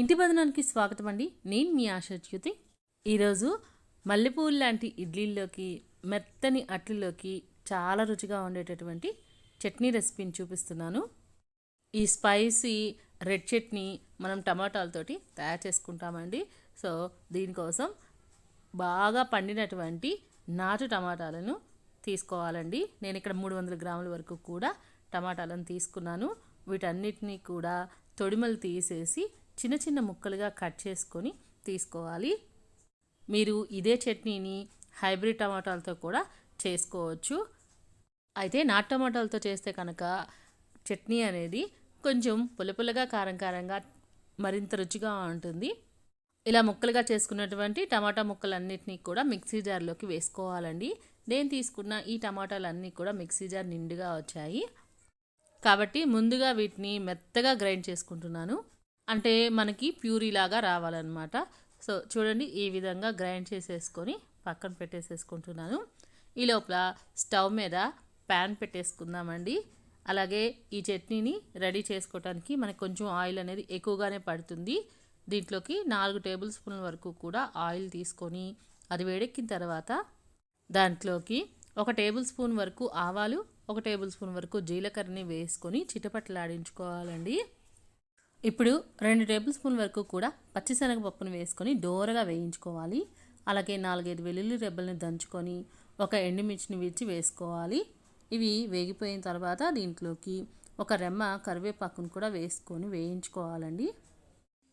ఇంటి బదనానికి స్వాగతం అండి. నేను మీ ఆశచ్యుతి ఈరోజు మల్లెపూలు లాంటి ఇడ్లీల్లోకి మెత్తని అట్లులోకి చాలా రుచిగా ఉండేటటువంటి చట్నీ రెసిపీని చూపిస్తున్నాను. ఈ స్పైసీ రెడ్ చట్నీ మనం టమాటాలతోటి తయారు చేసుకుంటామండి. సో దీనికోసం బాగా పండినటువంటి నాటు టమాటాలను తీసుకోవాలండి. నేను ఇక్కడ మూడు వందల గ్రాముల వరకు కూడా టమాటాలను తీసుకున్నాను. వీటన్నిటినీ కూడా తొడిమలు తీసేసి చిన్న చిన్న ముక్కలుగా కట్ చేసుకొని తీసుకోవాలి. మీరు ఇదే చట్నీని హైబ్రిడ్ టమాటాలతో కూడా చేసుకోవచ్చు. అయితే నాటు టమాటాలతో చేస్తే కనుక చట్నీ అనేది కొంచెం పులపులగా కారం కారంగా మరింత రుచిగా ఉంటుంది. ఇలా ముక్కలుగా చేసుకున్నటువంటి టమాటా ముక్కలన్నిటినీ కూడా మిక్సీ జార్లోకి వేసుకోవాలండి. నేను తీసుకున్న ఈ టమాటాలన్నీ కూడా మిక్సీ జార్ నిండుగా వచ్చాయి. కాబట్టి ముందుగా వీటిని మెత్తగా గ్రైండ్ చేసుకుంటున్నాను. అంటే మనకి ప్యూరీ లాగా రావాలన్నమాట. సో చూడండి ఈ విధంగా గ్రైండ్ చేసేసుకొని పక్కన పెట్టేసేసుకుంటున్నాను. ఈ లోపల స్టవ్ మీద ప్యాన్ పెట్టేసుకుందామండి. అలాగే ఈ చట్నీని రెడీ చేసుకోవడానికి మనకు కొంచెం ఆయిల్ అనేది ఎక్కువగానే పడుతుంది. దీంట్లోకి నాలుగు టేబుల్ స్పూన్ల వరకు కూడా ఆయిల్ తీసుకొని అది వేడెక్కిన తర్వాత దాంట్లోకి ఒక టేబుల్ స్పూన్ వరకు ఆవాలు ఒక టేబుల్ స్పూన్ వరకు జీలకర్రని వేసుకొని చిటపట్లాడించుకోవాలండి. ఇప్పుడు రెండు టేబుల్ స్పూన్ వరకు కూడా పచ్చిశనగపప్పును వేసుకొని డోరగా వేయించుకోవాలి. అలాగే నాలుగైదు వెల్లుల్లి రెబ్బల్ని దంచుకొని ఒక ఎండుమిర్చిని విరిచి వేసుకోవాలి. ఇవి వేగిపోయిన తర్వాత దీంట్లోకి ఒక రెమ్మ కరివేపాకును కూడా వేసుకొని వేయించుకోవాలండి.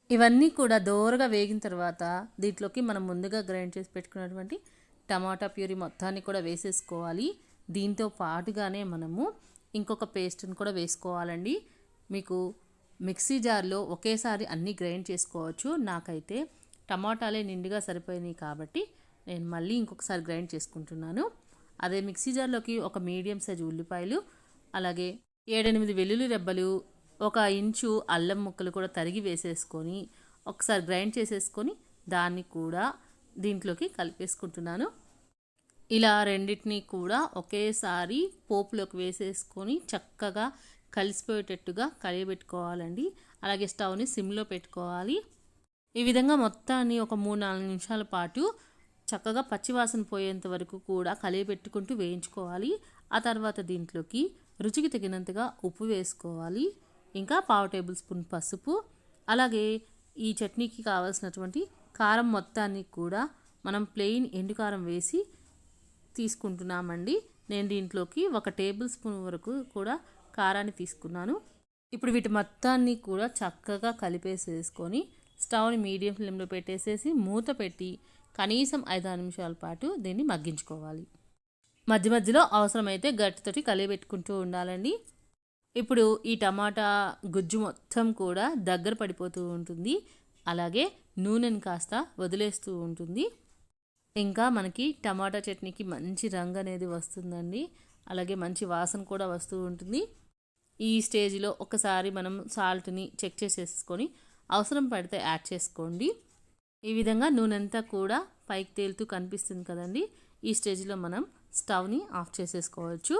ఇవన్నీ కూడా దోరగా వేగిన తర్వాత దీంట్లోకి మనం ముందుగా గ్రైండ్ చేసి పెట్టుకున్నటువంటి టమాటా ప్యూరీ మొత్తాన్ని కూడా వేసేసుకోవాలి. దీంతో పాటుగానే మనము ఇంకొక పేస్ట్ని కూడా వేసుకోవాలండి. మీకు మిక్సీ జార్లో ఒకేసారి అన్నీ గ్రైండ్ చేసుకోవచ్చు. నాకైతే టమాటాలే నిండుగా సరిపోయినాయి కాబట్టి నేను మళ్ళీ ఇంకొకసారి గ్రైండ్ చేసుకుంటున్నాను. అదే మిక్సీ జార్లోకి ఒక మీడియం సైజు ఉల్లిపాయలు అలాగే ఏడెనిమిది వెల్లుల్లి రెబ్బలు ఒక ఇంచు అల్లం ముక్కలు కూడా తరిగి వేసేసుకొని ఒకసారి గ్రైండ్ చేసేసుకొని దాన్ని కూడా దీంట్లోకి కలిపేసుకుంటున్నాను. ఇలా రెండింటినీ కూడా ఒకేసారి పోపులోకి వేసేసుకొని చక్కగా కలిసిపోయేటట్టుగా కలియబెట్టుకోవాలండి అలాగే స్టవ్ని సిమ్లో పెట్టుకోవాలి. ఈ విధంగా మొత్తాన్ని ఒక మూడు నాలుగు నిమిషాల పాటు చక్కగా పచ్చివాసన పోయేంత వరకు కూడా కలియబెట్టుకుంటూ వేయించుకోవాలి. ఆ తర్వాత దీంట్లోకి రుచికి తగినంతగా ఉప్పు వేసుకోవాలి. ఇంకా పావు టేబుల్ స్పూన్ పసుపు. అలాగే ఈ చట్నీకి కావాల్సినటువంటి కారం మొత్తాన్ని కూడా మనం ప్లెయిన్ ఎండు కారం వేసి తీసుకుంటున్నామండి. నేను దీంట్లోకి ఒక టేబుల్ స్పూన్ వరకు కూడా కారాన్ని తీసుకున్నాను. ఇప్పుడు వీటి మొత్తాన్ని కూడా చక్కగా కలిపేసేసుకొని స్టవ్ని మీడియం ఫ్లేమ్లో పెట్టేసేసి మూత పెట్టి కనీసం ఐదు నిమిషాల పాటు దీన్ని మగ్గించుకోవాలి. మధ్య మధ్యలో అవసరమైతే గట్టితోటి కలిపెట్టుకుంటూ ఉండాలండి. ఇప్పుడు ఈ టమాటా గుజ్జు మొత్తం కూడా దగ్గర పడిపోతూ ఉంటుంది. అలాగే నూనెని కాస్త వదిలేస్తూ ఉంటుంది. ఇంకా మనకి టమాటా చట్నీకి మంచి రంగు అనేది వస్తుందండి. అలాగే మంచి వాసన కూడా వస్తూ ఉంటుంది. ఈ స్టేజ్లో ఒకసారి మనం సాల్ట్ని చెక్ చేసేసుకొని అవసరం పడితే యాడ్ చేసుకోండి. ఈ విధంగా నూనె అంతా కూడా పైకి తేలుతూ కనిపిస్తుంది కదండి. ఈ స్టేజ్లో మనం స్టవ్ని ఆఫ్ చేసేసుకోవచ్చు.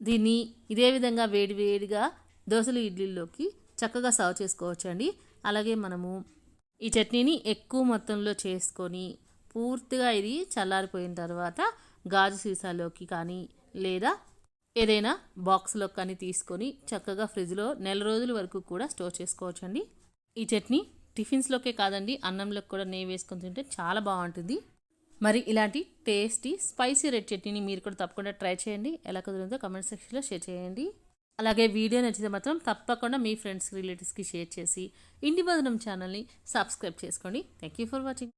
దీన్ని ఇదే విధంగా వేడి వేడిగా దోశలు ఇడ్లీలోకి చక్కగా సర్వ్ చేసుకోవచ్చు అండి అలాగే మనము ఈ చట్నీని ఎక్కువ మొత్తంలో చేసుకొని పూర్తిగా ఇది చల్లారిపోయిన తర్వాత గాజు సీసాలోకి కానీ లేదా ఏదైనా బాక్స్లో కానీ తీసుకొని చక్కగా ఫ్రిడ్జ్లో నెల రోజుల వరకు కూడా స్టోర్ చేసుకోవచ్చండి. ఈ చట్నీ టిఫిన్స్లోకే కాదండి అన్నంలోకి కూడా నెయ్యి వేసుకొని తింటే చాలా బాగుంటుంది. మరి ఇలాంటి టేస్టీ స్పైసీ రెడ్ చట్నీని మీరు కూడా తప్పకుండా ట్రై చేయండి. ఎలా కుదిరిందో కమెంట్ సెక్షన్లో షేర్ చేయండి. అలాగే వీడియో నచ్చితే మాత్రం తప్పకుండా మీ ఫ్రెండ్స్ రిలేటివ్స్కి షేర్ చేసి ఇంటి భోజనం ఛానల్ని సబ్స్క్రైబ్ చేసుకోండి. Thank you for watching.